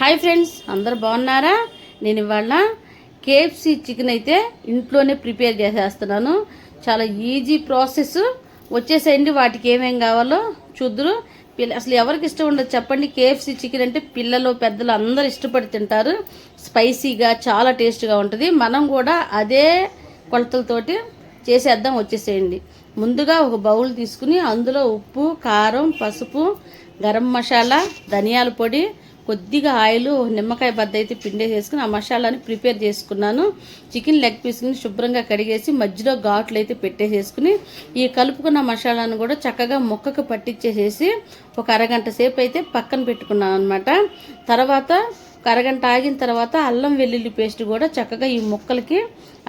Hi friends అందరు బాగున్నారా? నేను ఇవాళ కేఎఫ్సి చికెన్ అయితే ఇంట్లోనే ప్రిపేర్ చేసేస్తున్నాను. చాలా ఈజీ ప్రాసెస్. వచ్చేసేయండి వాటికి ఏమేం కావాలో చూద్దరు. పిల్ల అసలు ఎవరికి ఇష్టం ఉండదు చెప్పండి. కేఎఫ్సి చికెన్ అంటే పిల్లలు పెద్దలు అందరూ ఇష్టపడి తింటారు. స్పైసీగా చాలా టేస్ట్గా ఉంటుంది. మనం కూడా అదే కొలతలతోటి చేసేద్దాం వచ్చేసేయండి. ముందుగా ఒక బౌల్ తీసుకుని అందులో ఉప్పు కారం పసుపు గరం మసాలా ధనియాల పొడి కొద్దిగా ఆయిల్ నిమ్మకాయ బద్ద అయితే పిండే చేసుకుని ఆ మసాలాని ప్రిపేర్ చేసుకున్నాను. చికెన్ లెగ్ పీస్ని శుభ్రంగా కడిగేసి మధ్యలో ఘాట్లు అయితే పెట్టేసేసుకుని ఈ కలుపుకున్న మసాలాను కూడా చక్కగా ముక్కకు పట్టించేసేసి ఒక అరగంట సేపు అయితే పక్కన పెట్టుకున్నాను అనమాట తర్వాత ఒక అరగంట ఆగిన తర్వాత అల్లం వెల్లుల్లి పేస్ట్ కూడా చక్కగా ఈ ముక్కలకి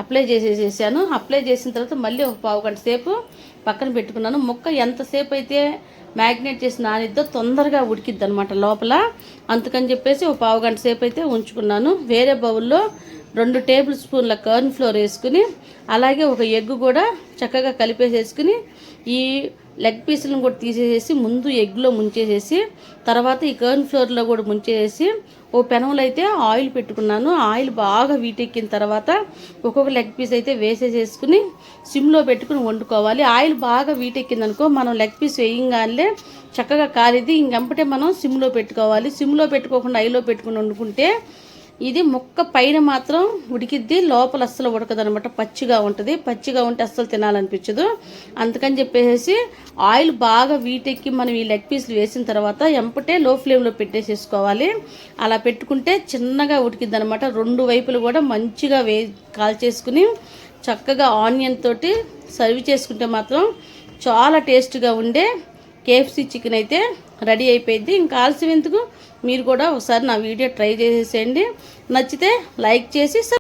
అప్లై చేసేసేసాను. అప్లై చేసిన తర్వాత మళ్ళీ ఒక పావు గంట సేపు పక్కన పెట్టుకున్నాను. ముక్క ఎంతసేపు అయితే మ్యాగ్నేట్ చేసి నానిద్దో తొందరగా ఉడికిద్ది అనమాట లోపల. అందుకని చెప్పేసి ఒక పావు గంట సేపు అయితే ఉంచుకున్నాను. వేరే బౌల్లో రెండు టేబుల్ స్పూన్ల కర్న్ ఫ్లోర్ వేసుకుని అలాగే ఒక ఎగ్ కూడా చక్కగా కలిపేసేసుకుని ఈ లెగ్ పీసులను కూడా తీసేసేసి ముందు ఎగ్లో ముంచేసేసి తర్వాత ఈ కర్న్ ఫ్లోర్లో కూడా ముంచేసేసి ఓ పెనంలో అయితే ఆయిల్ పెట్టుకున్నాను. ఆయిల్ బాగా వీటెక్కిన తర్వాత ఒక్కొక్క లెగ్ పీస్ అయితే వేసేసేసుకుని సిమ్లో పెట్టుకుని వండుకోవాలి. ఆయిల్ బాగా వీటెక్కింది అనుకో మనం లెగ్ పీస్ వేయంగానే చక్కగా కాలిది. ఇంకెంపటే మనం సిమ్లో పెట్టుకోవాలి. సిమ్లో పెట్టుకోకుండా ఐలో పెట్టుకుని వండుకుంటే ఇది ముక్క పైన మాత్రం ఉడికిద్ది లోపల అస్సలు ఉడకదు అనమాట పచ్చిగా ఉంటుంది. పచ్చిగా ఉంటే అస్సలు తినాలనిపించదు. అందుకని చెప్పేసి ఆయిల్ బాగా వీటెక్కి మనం ఈ లెగ్ పీస్లు వేసిన తర్వాత ఎంపటే లో ఫ్లేమ్లో పెట్టేసేసుకోవాలి. అలా పెట్టుకుంటే చిన్నగా ఉడికిద్ది అనమాట రెండు వైపులు కూడా మంచిగా వే కాల్చేసుకుని చక్కగా ఆనియన్ తోటి సర్వ్ చేసుకుంటే మాత్రం చాలా టేస్ట్గా ఉండే కేఎఫ్సీ చికెన్ అయితే రెడీ అయిపోయింది. ఇంకా ఆలస్యం ఎందుకు? మీరు కూడా ఒకసారి నా వీడియో ట్రై చేసేసేయండి. నచ్చితే లైక్ చేసి